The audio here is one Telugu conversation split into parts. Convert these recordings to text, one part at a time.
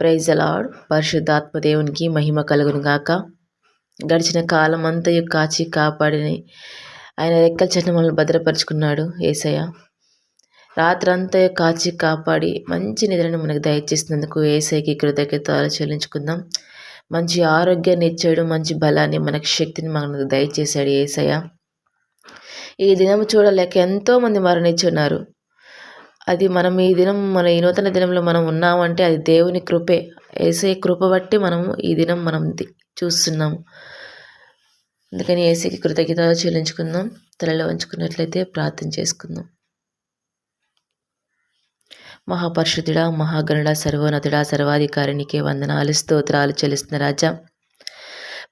ప్రైజ్ అలాడ్ పరిశుద్ధాత్మ దేవునికి మహిమ కలుగును గాక. గడిచిన కాలం అంతయు కాచి కాపాడిని. ఆయన రెక్కల చెట్టు మనల్ని భద్రపరుచుకున్నాడు ఏసయ్య. రాత్రంతా కాచి కాపాడి మంచి నిద్రను మనకు దయచేసినందుకు ఏసైకి కృతజ్ఞతలు చెల్లించుకుందాం. మంచి ఆరోగ్యాన్ని ఇచ్చాడు మంచి బలాన్ని మనకు శక్తిని మనకు దయచేశాడు ఏసయ్య. ఈ దినం చూడలేక ఎంతోమంది మరణించున్నారు. అది మనం ఈ దినం మన ఈ నూతన దినంలో మనం ఉన్నామంటే అది దేవుని కృపే. ఏసే కృప బట్టి మనము ఈ దినం మనం చూస్తున్నాము. అందుకని ఏసీకి కృతజ్ఞత చెల్లించుకుందాం. తలలో ఉంచుకున్నట్లయితే ప్రార్థన చేసుకుందాం. మహాపరిషుతుడా మహాగణుడ సర్వోన్నతుడా సర్వాధికారినికే వందనాలు స్తోత్రాలు చెల్లిస్తున్న రాజా.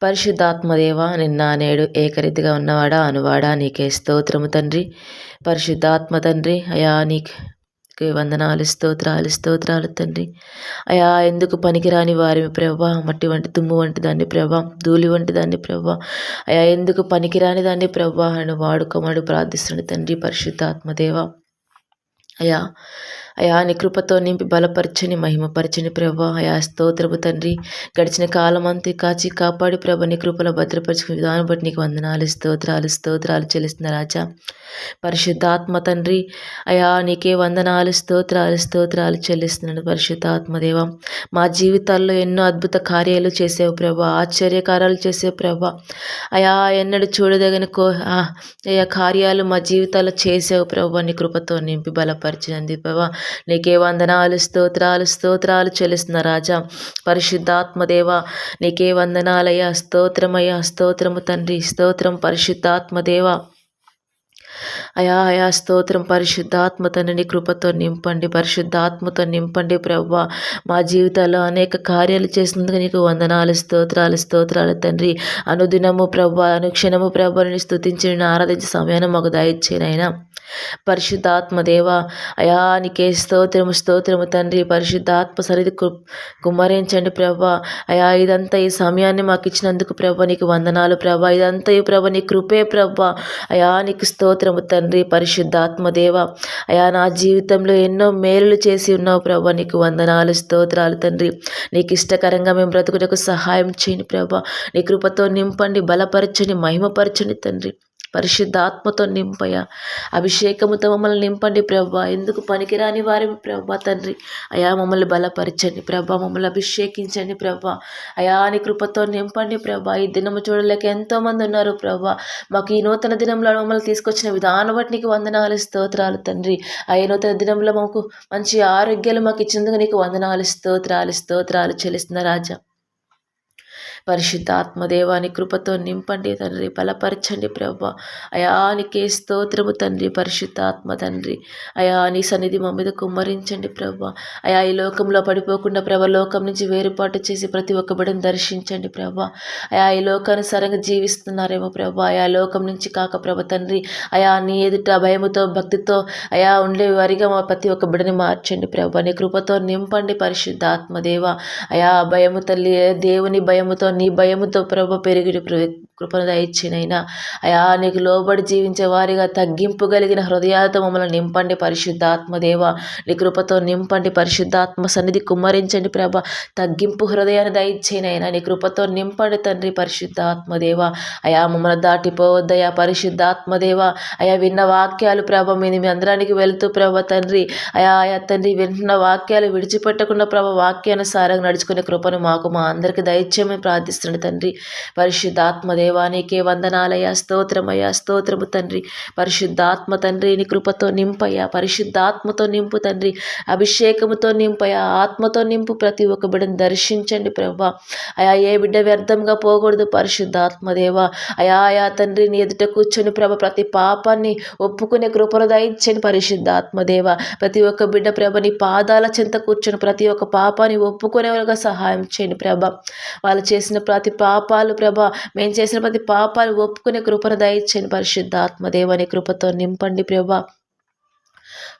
పరిశుద్ధాత్మదేవ నిన్న నేడు ఏకరీతిగా ఉన్నవాడా అనువాడా నీకే స్తోత్రము తండ్రి. పరిశుద్ధాత్మ తండ్రి అయా నీకు వందనాలు స్తోత్రాలు స్తోత్రాలు తండ్రి. అయా ఎందుకు పనికిరాని వారి ప్రభా? మట్టి వంటి తుమ్ము వంటి దాన్ని ప్రభా? ధూళి వంటి దాన్ని ప్రభా? అయా ఎందుకు పనికిరాని దాన్ని ప్రభా? అని వాడుకోమని ప్రార్థిస్తుండే తండ్రి పరిశుద్ధాత్మదేవ. అయా అయా నీ కృపతో నింపి బలపరచని మహిమపరచని ప్రభా. అయా స్తోత్రపు తండ్రి. గడిచిన కాలం అంతా కాచి కాపాడి ప్రభ. నీ కృపలో భద్రపరచుకుని విధానం బట్టి నీకు వందనాలు స్తోత్రాలు స్తోత్రాలు చెల్లిస్తున్న రాజా. పరిశుద్ధాత్మ తండ్రి అయా నీకే వందనాలు స్తోత్రాలు స్తోత్రాలు చెల్లిస్తున్నాడు పరిశుద్ధాత్మదేవ మా జీవితాల్లో ఎన్నో అద్భుత కార్యాలు చేసేవు ప్రభా. ఆశ్చర్యకారాలు చేసే ప్రభా. అయా ఎన్నడు చూడదగిన కో అయా కార్యాలు మా జీవితాల్లో చేసేవు ప్రభా. నీ కృపతో నింపి బలపరిచినంది ప్రభా. నీకే వందనాలు స్తోత్రాలు స్తోత్రాలు చెల్లిస్తున్న రాజా. పరిశుద్ధాత్మదేవ నీకే వందనాలయ్యా స్తోత్రమయ్యా స్తోత్రము తండ్రి స్తోత్రం పరిశుద్ధాత్మదేవ. అయా అయా స్తోత్రం పరిశుద్ధాత్మ తండ్రిని కృపతో నింపండి పరిశుద్ధాత్మతో నింపండి ప్రవ్వ. మా జీవితాల్లో అనేక కార్యాలు చేసినందుకు నీకు వందనాలు స్తోత్రాలు స్తోత్రాలు తండ్రి. అనుదినము ప్రవ్వ అనుక్షణము ప్రభుని స్థుతించి ఆరాధించే సమయాన్ని మాకు దయచేనైనా పరిశుద్ధాత్మదేవ అయానికే స్తోత్రము స్తోత్రము తండ్రి పరిశుద్ధాత్మ సరిది కుమ్మరించండి ప్రభా. అయా ఇదంతా ఈ సమయాన్ని మాకు ఇచ్చినందుకు ప్రభ నీకు వందనాలు ప్రభ. ఇదంతా ఈ ప్రభ నీ కృపే ప్రభ. అయా నీకు స్తోత్రము తండ్రి పరిశుద్ధాత్మదేవ. అయా నా జీవితంలో ఎన్నో మేలులు చేసి ఉన్నావు ప్రభ నీకు వందనాలు స్తోత్రాలు తండ్రి. నీకు ఇష్టకరంగా మేము బ్రతుకుటకు సహాయం చేయండి ప్రభ. నీ కృపతో నింపండి బలపరచని మహిమపరచని తండ్రి. పరిశుద్ధాత్మతో నింపయ అభిషేకముతో మమ్మల్ని నింపండి ప్రభా. ఎందుకు పనికిరాని వారి ప్రభా తండ్రి? అయా మమ్మల్ని బలపరచండి ప్రభా. మమ్మల్ని అభిషేకించండి ప్రభా. అయాని కృపతో నింపండి ప్రభా. ఈ దినము చూడలేక ఎంతోమంది ఉన్నారు ప్రభా. మాకు ఈ నూతన దినంలో మమ్మల్ని తీసుకొచ్చిన విధానం బట్టి నీకు వందనాలు స్తోత్రాలు తండ్రి. ఆ నూతన దినంలో మాకు మంచి ఆరోగ్యాలు మాకు ఇచ్చినందుకు నీకు వందనాలు స్తోత్రాలు స్తోత్రాలు చెల్లిస్తున్న రాజా. పరిశుద్ధాత్మదేవాని కృపతో నింపండి తండ్రి బలపరచండి ప్రభ. అయానికే స్తోత్రము తండ్రి పరిశుద్ధాత్మ తండ్రి. అయా నీ సన్నిధి మా మీద కుమ్మరించండి ప్రభ. అయా ఈ లోకంలో పడిపోకుండా ప్రభ లోకం నుంచి వేరుపాటు చేసి ప్రతి ఒక్క బిడను దర్శించండి ప్రభ. అయా ఈ లోకానుసారంగా జీవిస్తున్నారేమో ప్రభ. అయా లోకం నుంచి కాక ప్రభ తండ్రి అయా నీ ఎదుట భయముతో భక్తితో అయా ఉండే వారిగా మా ప్రతి ఒక్క బిడని మార్చండి ప్రభ. నీ కృపతో నింపండి పరిశుద్ధాత్మదేవ. అయా భయము తల్లి దేవుని భయముతో నీ భయముతో ప్రభ పెరిగి కృపను దయచ్చినైనా అయా నీకు లోబడి జీవించే వారిగా తగ్గింపు కలిగిన హృదయాలతో మమ్మల్ని నింపండి పరిశుద్ధాత్మదేవ నీ కృపతో నింపండి పరిశుద్ధాత్మ సన్నిధి కుమ్మరించండి ప్రభ. తగ్గింపు హృదయాన్ని దయచేనైనా నీ కృపతో నింపండి తండ్రి పరిశుద్ధాత్మదేవ అయా మమ్మల్ని దాటిపోవద్దయా పరిశుద్ధాత్మదేవ అయా విన్న వాక్యాలు ప్రభ మీ మీ అందరానికి వెళ్తూ ప్రభ తండ్రి. అయా అయా తండ్రి విన్న వాక్యాలు విడిచిపెట్టకుండా ప్రభ వాక్యానుసారంగా నడుచుకునే కృపను మాకు మా అందరికి దయచేయమని ప్రార్థిస్తున్నాడు తండ్రి. పరిశుద్ధాత్మదేవ దేవానికి వందనాలయ స్తోత్రమయ స్తోత్రము తండ్రి. పరిశుద్ధాత్మ తండ్రి నీ కృపతో నింపయ్యా పరిశుద్ధాత్మతో నింపు తండ్రి. అభిషేకముతో నింపయ్యా ఆత్మతో నింపు ప్రతి ఒక్క బిడ్డను దర్శించండి ప్రభా. అయా ఏ బిడ్డ వ్యర్థంగా పోకూడదు పరిశుద్ధాత్మ దేవ. అయా అయా తండ్రి నీ ఎదుట కూర్చొని ప్రభ ప్రతి పాపాన్ని ఒప్పుకునే కృపను దయించండి పరిశుద్ధాత్మదేవ ప్రతి ఒక్క బిడ్డ ప్రభ నీ పాదాల చెంత కూర్చొని ప్రతి ఒక్క పాపాన్ని ఒప్పుకునేవారుగా సహాయం చేయండి ప్రభ. వాళ్ళు చేసిన ప్రతి పాపాలు ప్రభ మేము చేసిన ప్రతి పాపాలు ఒప్పుకునే కృపను దయచేయండి పరిశుద్ధాత్మ దేవని కృపతో నింపండి ప్రభా.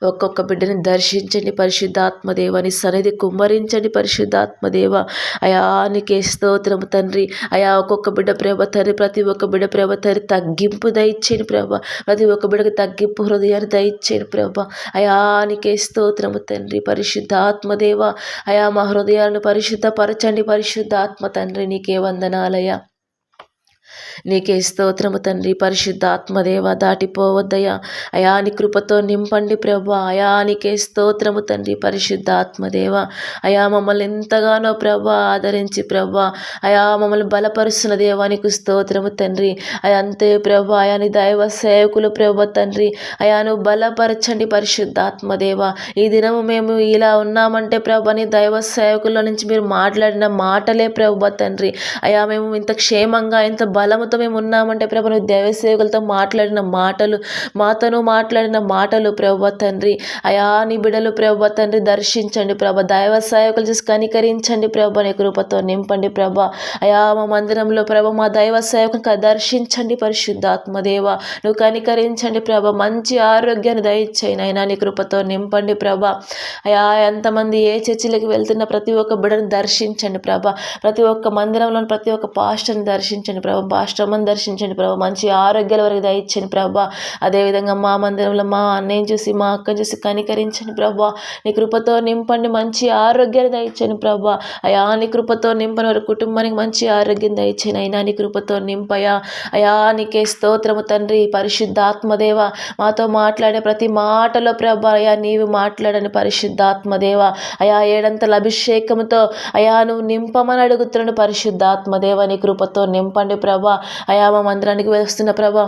ఒక్కొక్క బిడ్డని దర్శించండి పరిశుద్ధాత్మదేవని సన్నిధి కుమ్మరించండి పరిశుద్ధాత్మదేవ అయానికే స్తోత్రము తండ్రి. అయా ఒక్కొక్క బిడ్డ ప్రభ తండ్రి ప్రతి ఒక్క బిడ్డ ప్రభ తండ్రి తగ్గింపు దయచేయండి ప్రభ. ప్రతి ఒక్క బిడ్డకి తగ్గింపు హృదయాన్ని దయచేయండి ప్రభ. అయానికే స్తోత్రము తండ్రి. పరిశుద్ధాత్మదేవ అయా మా హృదయాలను పరిశుద్ధపరచండి పరిశుద్ధాత్మ తండ్రి. నీకే వందనాలయ నీకే స్తోత్రము తండ్రి. పరిశుద్ధాత్మదేవ దాటిపోవద్దయా అయాని కృపతో నింపండి ప్రభా. అయానికే స్తోత్రము తండ్రి. పరిశుద్ధాత్మదేవ అయా మమ్మల్ని ఎంతగానో ప్రభా ఆదరించి ప్రభా. అయా మమ్మల్ని బలపరుస్తున్న దేవానికి స్తోత్రము తండ్రి. అయా అంతే ప్రభా. అయాని దైవ సేవకులు ప్రభు తండ్రి. అయాను బలపరచండి పరిశుద్ధాత్మదేవ ఈ దినము మేము ఇలా ఉన్నామంటే ప్రభని దైవ సేవకుల నుంచి మీరు మాట్లాడిన మాటలే ప్రభ తండ్రి. అయా మేము ఇంత క్షేమంగా ఇంత బలముతో మేము ఉన్నామంటే ప్రభు నువ్వు దైవసేవకులతో మాట్లాడిన మాటలు మాతను మాట్లాడిన మాటలు ప్రభు తండ్రి. అయా నీ బిడలు ప్రభు తండ్రి దర్శించండి ప్రభ. దైవ సేవకులు చూసి కనికరించండి ప్రభ నీ కృపతో నింపండి ప్రభ. అయా మా మందిరంలో ప్రభ మా దైవ సేవకుని దర్శించండి పరిశుద్ధాత్మదేవ నువ్వు కనికరించండి ప్రభ. మంచి ఆరోగ్యాన్ని దయచేయి నైనా నీ కృపతో నింపండి ప్రభ. అయా ఎంతమంది ఏ చర్చిలకు వెళ్తున్న ప్రతి ఒక్క బిడను దర్శించండి ప్రభ. ప్రతి ఒక్క మందిరంలో ప్రతి ఒక్క పాస్టర్ని దర్శించండి ప్రభా. పాస్టర్మని దర్శించండి ప్రభా. మంచి ఆరోగ్యాల వరకు దయచండి ప్రభా. అదేవిధంగా మా మందిరంలో మా అన్నయ్యని చూసి మా అక్కని చూసి కనికరించండి ప్రభా. నీ కృపతో నింపండి మంచి ఆరోగ్యాన్ని దయచండి ప్రభా. అయా నీ కృపతో నింపని వారి కుటుంబానికి మంచి ఆరోగ్యం దయచని అయినా నీ కృపతో నింపయా అయా నీకే స్తోత్రము తండ్రి పరిశుద్ధాత్మదేవ. మాతో మాట్లాడే ప్రతి మాటలో ప్రభా అయా నీవు మాట్లాడని పరిశుద్ధాత్మదేవ. అయా ఏడంతల అభిషేకంతో అయా నువ్వు నింపమని అడుగుతున్నాడు పరిశుద్ధాత్మదేవ. నీ కృపతో నింపండి ప్రభా. అయా మా మందిరానికి వస్తున్న ప్రభా.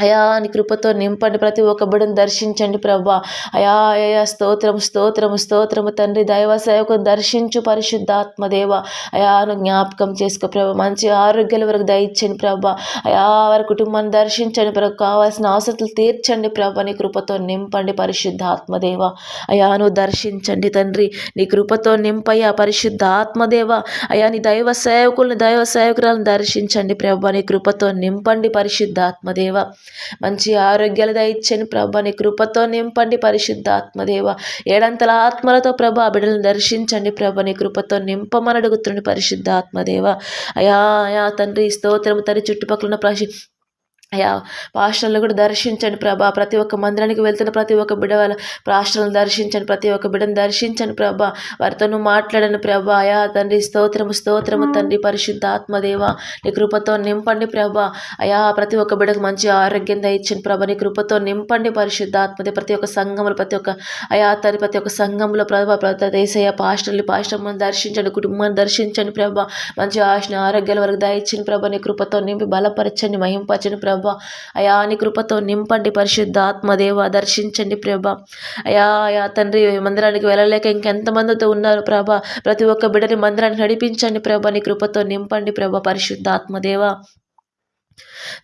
అయా నీ కృపతో నింపండి. ప్రతి ఒక్క బిడ్డను దర్శించండి ప్రభా. అయా అయా స్తోత్రము స్తోత్రము స్తోత్రము తండ్రి. దైవ సేవకుని దర్శించు పరిశుద్ధాత్మదేవ అయాను జ్ఞాపకం చేసుకో ప్రభా. మంచి ఆరోగ్యాల వరకు దయచండి ప్రభా. అయా వారి కుటుంబాన్ని దర్శించండి ప్రభు. కావాల్సిన అవసరాలు తీర్చండి ప్రభా. నీ కృపతో నింపండి పరిశుద్ధాత్మదేవ అయాను దర్శించండి తండ్రి. నీ కృపతో నింపయ్యా పరిశుద్ధాత్మదేవ అయా నీ దైవ సేవకుల్ని దైవ సేవకురాలను దర్శించండి ప్రభా. నీ కృపతో నింపండి పరిశుద్ధాత్మదేవ మంచి ఆరోగ్యాలు దయచ్చని ప్రభా నీ కృపతో నింపండి పరిశుద్ధాత్మదేవ ఏడంతల ఆత్మలతో ప్రభ బిడ్డలను దర్శించండి ప్రభ నీ కృపతో నింపమని అడుగుతుండి పరిశుద్ధాత్మదేవ అయా అయా తండ్రి స్తోత్రము తల్లి చుట్టుపక్కల ఉన్న ప్రశి అయా పాస్టర్లు కూడా దర్శించండి ప్రభా. ప్రతి ఒక్క మందిరానికి వెళ్తున్న ప్రతి ఒక్క బిడ వాళ్ళ పాస్టర్లను దర్శించండి ప్రతి ఒక్క బిడ్డను దర్శించండి ప్రభా. వారితో మాట్లాడని ప్రభా. అయా తండ్రి స్తోత్రము స్తోత్రము తండ్రి పరిశుద్ధ ఆత్మదేవ. నీ కృపతో నింపండి ప్రభా. అయా ప్రతి ఒక్క బిడకు మంచి ఆరోగ్యం దయచ్చండి ప్రభా. నీ కృపతో నింపండి పరిశుద్ధ ఆత్మదే ప్రతి ఒక్క సంఘంలో ప్రతి ఒక్క అయా తండ్రి ప్రతి ఒక్క సంఘంలో ప్రభా ప్రతి దేశయ్య పాస్టర్లు పాస్టర్లను దర్శించండి కుటుంబాన్ని దర్శించండి ప్రభా. మంచి ఆశ ఆరోగ్యాల వరకు దయచండి ప్రభా. నీ కృపతో నింపి బలపరచండి మహింపరచండి ప్రభా. ప్రభా. అయా నీ కృపతో నింపండి పరిశుద్ధాత్మదేవ దర్శించండి ప్రభా. అయా అయా తండ్రి మందిరానికి వెళ్ళలేక ఇంకెంతమందితో ఉన్నారు ప్రభా. ప్రతి ఒక్క బిడ్డని మందిరానికి నడిపించండి ప్రభా. నీ కృపతో నింపండి ప్రభ పరిశుద్ధాత్మదేవ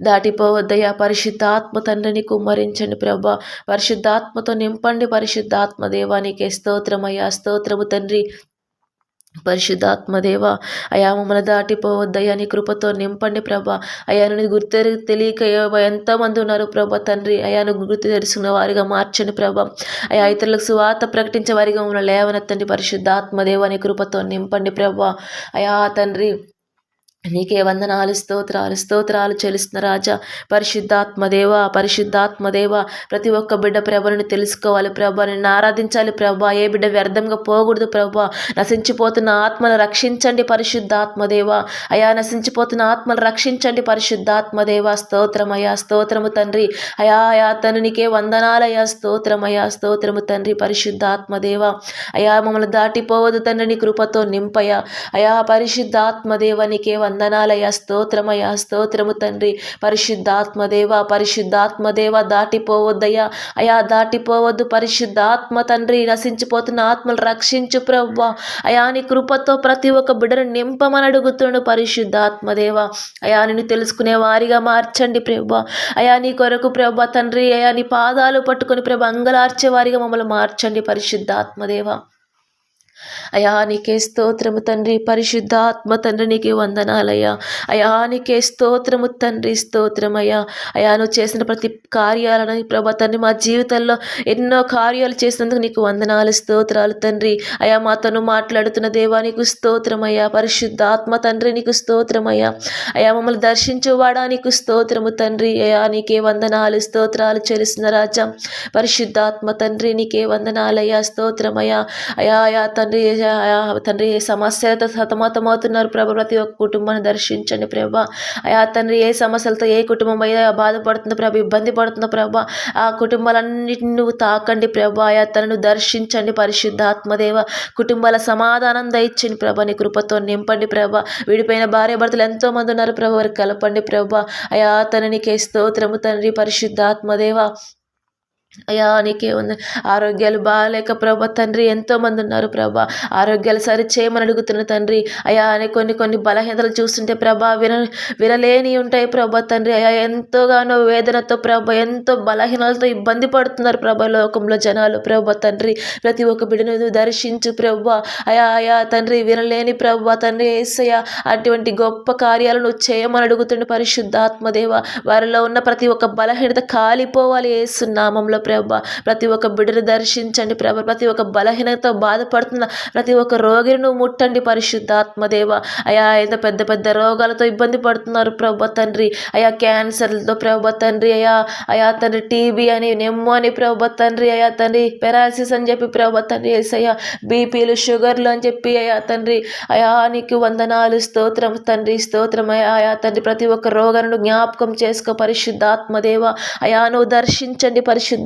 దాటిపోవద్దయ్యా పరిశుద్ధాత్మ తండ్రిని కుమ్మరించండి ప్రభ. పరిశుద్ధాత్మతో నింపండి పరిశుద్ధాత్మ దేవానికి స్తోత్రమయ్యా స్తోత్రము తండ్రి. పరిశుద్ధాత్మదేవ అయా మమ్మల్ని దాటిపోవద్దయ్యా నీ కృపతో నింపండి ప్రభ. అయాను గుర్తెరి గుర్తు తెలియక ఎంతమంది ఉన్నారు ప్రభ తండ్రి. అయాను గుర్తు తెలుసుకున్న వారిగా మార్చండి ప్రభ. అయా ఇతరులకు సువాత ప్రకటించే వారిగా మమ్మల్ని లేవనెత్తండి పరిశుద్ధాత్మదేవ నీ కృపతో నింపండి ప్రభ. అయా తండ్రి నీకే వందనాలు స్తోత్రాలు స్తోత్రాలు చెల్లిస్తున్న రాజా. పరిశుద్ధాత్మదేవ పరిశుద్ధాత్మదేవ ప్రతి ఒక్క బిడ్డ ప్రభని తెలుసుకోవాలి ప్రభుని నిన్ను ఆరాధించాలి ప్రభా. ఏ బిడ్డ వ్యర్థంగా పోకూడదు ప్రభా. నశించిపోతున్న ఆత్మను రక్షించండి పరిశుద్ధాత్మదేవ. అయా నశించిపోతున్న ఆత్మను రక్షించండి పరిశుద్ధాత్మదేవ. స్తోత్రమయ్యా స్తోత్రము తండ్రి. అయా అయా తనునికే వందనాలయ్యా. స్తోత్రమయ్యా స్తోత్రము తండ్రి. పరిశుద్ధాత్మదేవ. అయా మమ్మల్ని దాటిపోవద్దు తండ్రి. నీ కృపతో నింపయా అయా పరిశుద్ధాత్మదేవ నీకే వందనాలయ స్తోత్రమయ స్తోత్రము తండ్రి. పరిశుద్ధాత్మదేవ పరిశుద్ధాత్మదేవ దాటిపోవద్దయ్యా. అయా దాటిపోవద్దు పరిశుద్ధాత్మ తండ్రి. నశించిపోతున్న ఆత్మలు రక్షించు ప్రవ్వ. అయా నీ కృపతో ప్రతి ఒక్క బిడ్డను నింపమని అడుగుతుండు పరిశుద్ధాత్మదేవ. అయా నిన్ను తెలుసుకునే వారిగా మార్చండి ప్రభ అయా నీ కొరకు ప్రభ తండ్రి. అయా నీ పాదాలు పట్టుకొని ప్రభ అంగలార్చే వారిగా మమ్మల్ని మార్చండి పరిశుద్ధాత్మదేవ. అయా నీకే స్తోత్రము తండ్రి. పరిశుద్ధాత్మ తండ్రి నీకే వందనాలయ్యా. అయా నీకే స్తోత్రము తండ్రి స్తోత్రమయ్యా. అయా నువ్వు చేసిన ప్రతి కార్యాలను ప్రభా తండ్రి మా జీవితంలో ఎన్నో కార్యాలు చేసినందుకు నీకు వందనాలు స్తోత్రాలు తండ్రి. అయా మాతోను మాట్లాడుతున్న దేవా నీకు స్తోత్రమయ్యా. పరిశుద్ధాత్మ తండ్రి నీకు స్తోత్రమయ్యా. అయా మమ్మల్ని దర్శించువాడా నీకు స్తోత్రము తండ్రి. అయా నీకే వందనాలు స్తోత్రాలు చెల్లిస్తున్న రాజా పరిశుద్ధాత్మ తండ్రి నీకే వందనాలయ్యా స్తోత్రమయ్యా. అయా అయా తండ్రి తండ్రి తండ్రి ఏ సమస్యలతో సతమతమవుతున్నారు ప్రభా ప్రతి ఒక్క కుటుంబాన్ని దర్శించండి ప్రభా. అయా తండ్రి ఏ సమస్యలతో ఏ కుటుంబం అయ్యా బాధపడుతుందో ప్రభా ఇబ్బంది పడుతుందో ప్రభా ఆ కుటుంబాలన్నిటిని నువ్వు తాకండి ప్రభా. అయా తనను దర్శించండి పరిశుద్ధాత్మదేవ. కుటుంబాల సమాధానం దయచండి ప్రభా. నీ కృపతో నింపండి ప్రభా. విడిపోయిన భార్య భర్తలు ఎంతో మంది ఉన్నారు ప్రభా. వారికి కలపండి ప్రభా. అయా తననికే స్తోత్రము తండ్రి పరిశుద్ధాత్మదేవ. అయ్యా నీకే ఉంది ఆరోగ్యాలు బాగాలేక ప్రభా తండ్రి ఎంతోమంది ఉన్నారు ప్రభా. ఆరోగ్యాలు సరి చేయమని అడుగుతున్న తండ్రి. అయ్యా అని కొన్ని కొన్ని బలహీనతలు చూస్తుంటే ప్రభా విన వినలేని ఉంటాయి ప్రభా తండ్రి. అయ్యా ఎంతోగానో వేదనతో ప్రభా ఎంతో బలహీనలతో ఇబ్బంది పడుతున్నారు ప్రభా లోకంలో జనాలు ప్రభా తండ్రి. ప్రతి ఒక్క బిడ్డను దర్శించు ప్రభా. అయా అయా తండ్రి వినలేని ప్రభా తండ్రి ఏసయ్య అటువంటి గొప్ప కార్యాలను చేయమని అడుగుతుండే పరిశుద్ధాత్మదేవ వారిలో ఉన్న ప్రతి ఒక్క బలహీనత కాలిపోవాలి ఏసునామంలో ప్రభా. ప్రతి ఒక్క బిడ్డను దర్శించండి ప్రభ. ప్రతి ఒక్క బలహీనతతో బాధపడుతున్న ప్రతి ఒక్క రోగిని నువ్వు ముట్టండి పరిశుద్ధాత్మదేవ అయా ఏదో పెద్ద పెద్ద రోగాలతో ఇబ్బంది పడుతున్నారు ప్రభ తండ్రి. అయా క్యాన్సర్లతో ప్రభ తండ్రి. అయా అయా తండ్రి టీబీ అని నెమ్ము అని ప్రభ తండ్రి. అయా తండ్రి పెరాసిస్ అని చెప్పి ప్రభ తండ్రి. ఏసయ్యా బీపీలు షుగర్లు అని చెప్పి అయా తండ్రి. అయా నీకు వందనాలు స్తోత్రం తండ్రి స్తోత్రం అయా అయా తండ్రి ప్రతి ఒక్క రోగాలను జ్ఞాపకం చేసుకో పరిశుద్ధాత్మదేవ అయా నువ్వు దర్శించండి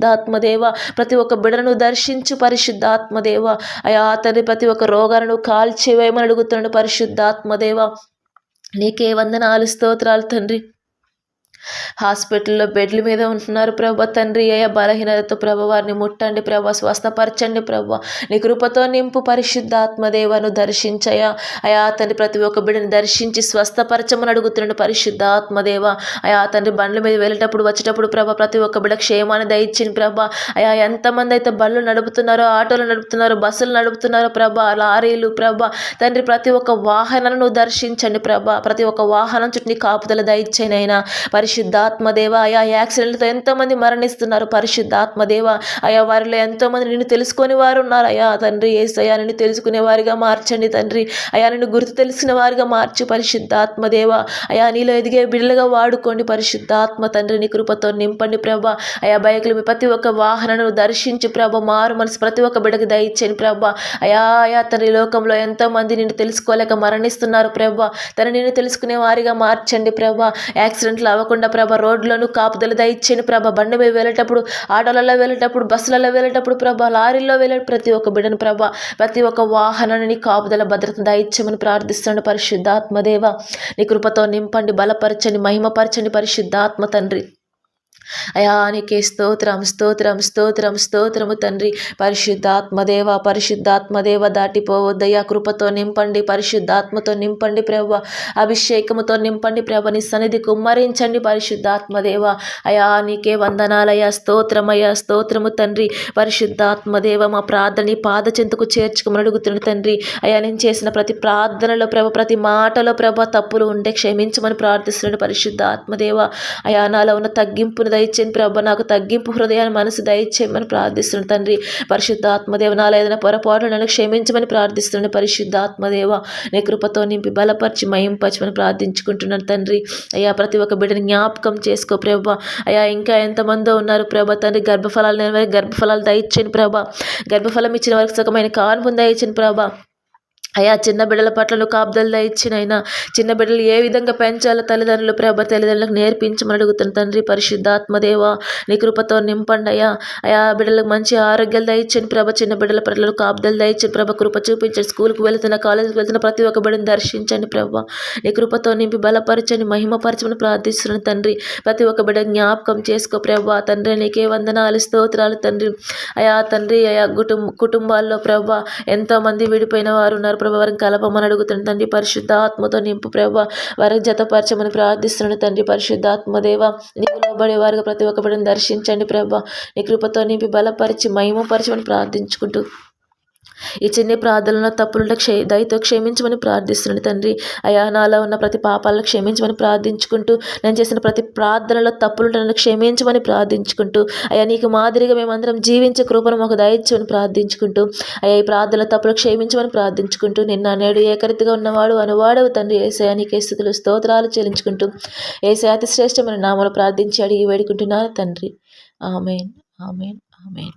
పరిశుద్ధాత్మదేవ. ప్రతి ఒక్క బిడను దర్శించు పరిశుద్ధాత్మదేవ. అయా అతని ప్రతి ఒక్క రోగాలను కాల్చివేయమని అడుగుతున్నాడు పరిశుద్ధాత్మదేవ. నీకే వందనాలు స్తోత్రాలు తండ్రి. హాస్పిటల్లో బెడ్ల మీద ఉంటున్నారు ప్రభా. తండ్రి అయ్యా బలహీనతతో ప్రభ వారిని ముట్టండి ప్రభా స్వస్థపరచండి ప్రభా. నీ కృపతో నింపు పరిశుద్ధాత్మదేవను దర్శించయా అయా తండ్రి ప్రతి ఒక్క బిడ్డని దర్శించి స్వస్థపరచమని అడుగుతున్నాడు పరిశుద్ధాత్మదేవ అయా తండ్రి బండ్ల మీద వెళ్ళేటప్పుడు వచ్చేటప్పుడు ప్రభ ప్రతి ఒక్క బిడ్డ క్షేమాన్ని దయచింది ప్రభా. అయా ఎంతమంది అయితే బళ్ళు నడుపుతున్నారో ఆటోలు నడుపుతున్నారో బస్సులు నడుపుతున్నారో ప్రభ లారీలు ప్రభా. తండ్రి ప్రతి ఒక్క వాహనాలను దర్శించండి ప్రభా. ప్రతి ఒక్క వాహనం చుట్టూ నీ కాపుదల దయచేనైనా పరిశుద్ధాత్మదేవ. ఆయా యాక్సిడెంట్లతో ఎంతోమంది మరణిస్తున్నారు. పరిశుద్ధాత్మదేవ. అయా వారిలో ఎంతోమంది నిన్ను తెలుసుకొని వారు ఉన్నారు. అయా తండ్రి ఏసయ్యా నిన్ను తెలుసుకునే వారిగా మార్చండి తండ్రి. అయా నిన్ను గుర్తు తెలిసిన వారిగా మార్చు పరిశుద్ధాత్మదేవ. అయా నీలో ఎదిగే బిడ్డలుగా వాడుకోండి పరిశుద్ధాత్మ తండ్రి. నీ కృపతో నింపండి ప్రభా. అయా బైకులు మీ ప్రతి ఒక్క వాహనను దర్శించి ప్రభ. మారు మనసు ప్రతి ఒక్క బిడ్డకి దయచేయండి ప్రభా. అయా అయా తండ్రి లోకంలో ఎంతోమంది నిన్ను తెలుసుకోలేక మరణిస్తున్నారు ప్రభా. తను నిన్ను తెలుసుకునే వారిగా మార్చండి ప్రభా. యాక్సిడెంట్లు అవ్వకుండా ప్రభ రోడ్లను కాపుదల దయచేయండి ప్రభ బండి మీద వెళ్ళేటప్పుడు ఆటోలలో వెళ్ళేటప్పుడు బస్సులలో వెళ్ళేటప్పుడు ప్రభ లారీల్లో వెళ్ళే ప్రతి ఒక్క బిడ్డను ప్రభ ప్రతి ఒక్క వాహనాన్ని కాపుదల భద్రత దయచ్చమని ప్రార్థిస్తున్నాడు పరిశుద్ధాత్మదేవ. నీ కృపతో నింపండి బలపరచండి మహిమపరచండి పరిశుద్ధాత్మ తండ్రి. అయా నీకే స్తోత్రం స్తోత్రం స్తోత్రం స్తోత్రము తండ్రి. పరిశుద్ధాత్మదేవ పరిశుద్ధాత్మదేవ దాటిపోవద్దయ్యా. కృపతో నింపండి పరిశుద్ధాత్మతో నింపండి ప్రభ అభిషేకముతో నింపండి ప్రభ నీ సన్నిధి కుమ్మరించండి పరిశుద్ధాత్మదేవ. అయా నీకే వందనాలయ స్తోత్రమయ స్తోత్రము తండ్రి. పరిశుద్ధాత్మదేవ మా ప్రార్థన పాద చెంతకు చేర్చుకుమని అడుగుతున్న తండ్రి. అయా నేను చేసిన ప్రతి ప్రార్థనలో ప్రభ ప్రతి మాటలో ప్రభ తప్పులు ఉంటే క్షమించమని ప్రార్థిస్తున్నాడు పరిశుద్ధాత్మదేవ. అయా నాలో ఉన్న తగ్గింపును దయచేయండి ప్రభా నాకు తగ్గింపు హృదయాన్ని మనసు దయచేయమని ప్రార్థిస్తున్నాడు తండ్రి. పరిశుద్ధాత్మదేవ నాలో ఏదైనా పొరపాటు నన్ను క్షమించమని ప్రార్థిస్తున్నాడు పరిశుద్ధాత్మదేవ నీ కృపతో నింపి బలపరిచి మయంపరచమని ప్రార్థించుకుంటున్నాను తండ్రి. అయ్యా ప్రతి ఒక్క బిడ్డని జ్ఞాపకం చేసుకో ప్రభా. అయ్యా ఇంకా ఎంతమందో ఉన్నారు ప్రభా తండ్రి. గర్భఫలాలు నేను గర్భఫలాలు దయచేయండి ప్రభా. గర్భఫలం ఇచ్చిన వారికి సుఖమైన కానుపు దయచేయండి ప్రభా. అయా చిన్న బిడ్డల పట్ల నువ్వు కాపుదలు దయచ్చినైనా చిన్న బిడ్డలు ఏ విధంగా పెంచాలో తల్లిదండ్రులు ప్రభ తల్లిదండ్రులకు నేర్పించమని అడుగుతున్న తండ్రి పరిశుద్ధాత్మదేవ నీ కృపతో నింపండి అయ్యా. అయా బిడ్డలకు మంచి ఆరోగ్యాలు దయచండి ప్రభ చిన్న బిడ్డల పట్ల కాపుదలు దయచండి ప్రభ కృప చూపించండి. స్కూల్కి వెళ్తున్న కాలేజీకి వెళ్తున్న ప్రతి ఒక్క బిడ్డను దర్శించండి ప్రభ. నీ కృపతో నింపి బలపరచని మహిమపరచమని ప్రార్థిస్తున్నాను తండ్రి. ప్రతి ఒక్క బిడ్డ జ్ఞాపకం చేసుకో ప్రభ. తండ్రి నీకే వందనాలు స్తోత్రాలు తండ్రి. అయా తండ్రి అయా కుటుంబ కుటుంబాల్లో ప్రభ ఎంతోమంది విడిపోయిన వారు ఉన్నారు ప్రభా వారిని కలపమని అడుగుతున్న తండ్రి పరిశుద్ధ ఆత్మతో నింపు ప్రభా వారికి జతపరచమని ప్రార్థిస్తున్నాను తండ్రి పరిశుద్ధాత్మదేవ నీకు లోబడే వారికి ప్రతి ఒక్కడిని దర్శించండి ప్రభా నీ కృపతో నింపి బలపరిచి మహిమపరచమని ప్రార్థించుకుంటూ ఈ చిన్ని ప్రార్థనలో తప్పులుంటే క్షే దయతో క్షమించమని ప్రార్థిస్తున్నాను తండ్రి అయా నాలో ఉన్న ప్రతి పాపాలను క్షమించమని ప్రార్థించుకుంటూ నేను చేసిన ప్రతి ప్రార్థనలో తప్పులుంటే నన్ను క్షమించమని ప్రార్థించుకుంటూ అయ్యా నీకు మాదిరిగా మేమందరం జీవించే కృపను మాకు దయచమని ప్రార్థించుకుంటూ అయా ఈ ప్రార్థనల తప్పులు క్షమించమని ప్రార్థించుకుంటూ నిన్న నేడు ఏకరితిగా ఉన్నవాడు అనువాడవు తండ్రి. ఏసయా నీకే స్థుతులు స్తోత్రాలు చెల్లించుకుంటూ ఏసయా అతి శ్రేష్టమైన నామలు ప్రార్థించి అడిగి వేడుకుంటున్నాను తండ్రి. Amen amen amen.